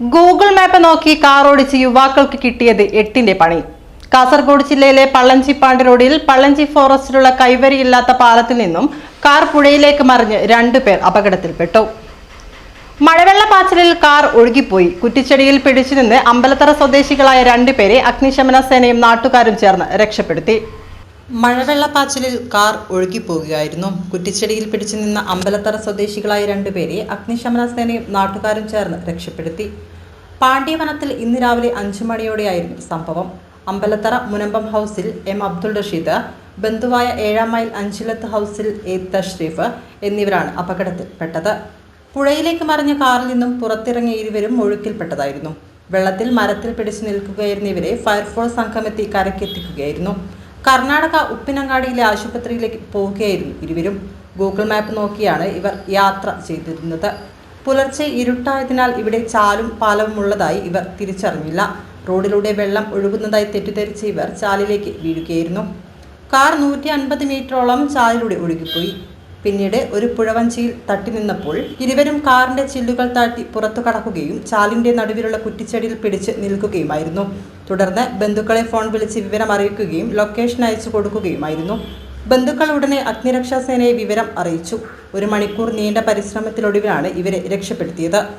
Google map നോക്കി car ഓടിച്ച് യുവാക്കൾക്ക് കിട്ടിയത് എട്ടിന്റെ പണി. കാസർഗോഡ് ജില്ലയിലെ പള്ളഞ്ചിപ്പാണ്ടി റോഡിൽ പള്ളഞ്ചി ഫോറസ്റ്റിലുള്ള കൈവരിയില്ലാത്ത പാലത്തിൽ നിന്നും കാർ പുഴയിലേക്ക് മറിഞ്ഞ് രണ്ടുപേർ അപകടത്തിൽപ്പെട്ടു. മഴവെള്ള പാച്ചിലിൽ കാർ ഒഴുകിപ്പോയി. കുറ്റിച്ചെടിയിൽ പിടിച്ചു നിന്ന് അമ്പലത്തറ സ്വദേശികളായ രണ്ടുപേരെ അഗ്നിശമന സേനയും നാട്ടുകാരും ചേർന്ന് രക്ഷപ്പെടുത്തി. മഴവെള്ളപ്പാച്ചിലിൽ കാർ ഒഴുകിപ്പോകുകയായിരുന്നു. കുറ്റിച്ചെടിയിൽ പിടിച്ചു നിന്ന അമ്പലത്തറ സ്വദേശികളായ രണ്ടുപേരെ അഗ്നിശമന സേനയും നാട്ടുകാരും ചേർന്ന് രക്ഷപ്പെടുത്തി. പാണ്ഡ്യവനത്തിൽ ഇന്ന് രാവിലെ അഞ്ചു മണിയോടെയായിരുന്നു സംഭവം. അമ്പലത്തറ മുനമ്പം ഹൗസിൽ എം അബ്ദുൾ റഷീദ് ബന്ധുവായ ഏഴാം മൈൽ അഞ്ചിലത്ത് ഹൗസിൽ എ തഷ്രീഫ് എന്നിവരാണ് അപകടത്തിൽപ്പെട്ടത്. പുഴയിലേക്ക് മറിഞ്ഞ കാറിൽ നിന്നും പുറത്തിറങ്ങിയ ഇരുവരും ഒഴുക്കിൽപ്പെട്ടതായിരുന്നു. വെള്ളത്തിൽ മരത്തിൽ പിടിച്ചു നിൽക്കുകയായിരുന്ന ഇവരെ ഫയർഫോഴ്സ് സംഘമെത്തി കരക്കെത്തിക്കുകയായിരുന്നു കർണാടക ഉപ്പിനങ്ങാടിയിലെ ആശുപത്രിയിലേക്ക് പോവുകയായിരുന്നു ഇരുവരും. ഗൂഗിൾ മാപ്പ് നോക്കിയാണ് ഇവർ യാത്ര ചെയ്തിരുന്നത്. പുലർച്ചെ ഇരുട്ടായതിനാൽ ഇവിടെ ചാലും പാലവുമുള്ളതായി ഇവർ തിരിച്ചറിഞ്ഞില്ല. റോഡിലൂടെ വെള്ളം ഒഴുകുന്നതായി തെറ്റിദ്ധരിച്ച ഇവർ ചാലിലേക്ക് വീഴുകയായിരുന്നു. കാർ നൂറ്റി അൻപത് മീറ്ററോളം ചാലിലൂടെ ഒഴുകിപ്പോയി. പിന്നീട് ഒരു പുഴവഞ്ചിയിൽ തട്ടി നിന്നപ്പോൾ ഇരുവരും കാറിന്റെ ചില്ലുകൾ താട്ടി പുറത്തു കടക്കുകയും ചാലിന്റെ നടുവിലുള്ള കുറ്റിച്ചെടിയിൽ പിടിച്ച് നിൽക്കുകയുമായിരുന്നു. തുടർന്ന് ബന്ധുക്കളെ ഫോൺ വിളിച്ച് വിവരം അറിയിക്കുകയും ലൊക്കേഷൻ അയച്ചു കൊടുക്കുകയുമായിരുന്നു. ബന്ധുക്കൾ ഉടനെ അഗ്നിരക്ഷാസേനയെ വിവരം അറിയിച്ചു. ഒരു മണിക്കൂർ നീണ്ട പരിശ്രമത്തിലൊടുവിലാണ് ഇവരെ രക്ഷപ്പെടുത്തിയത്.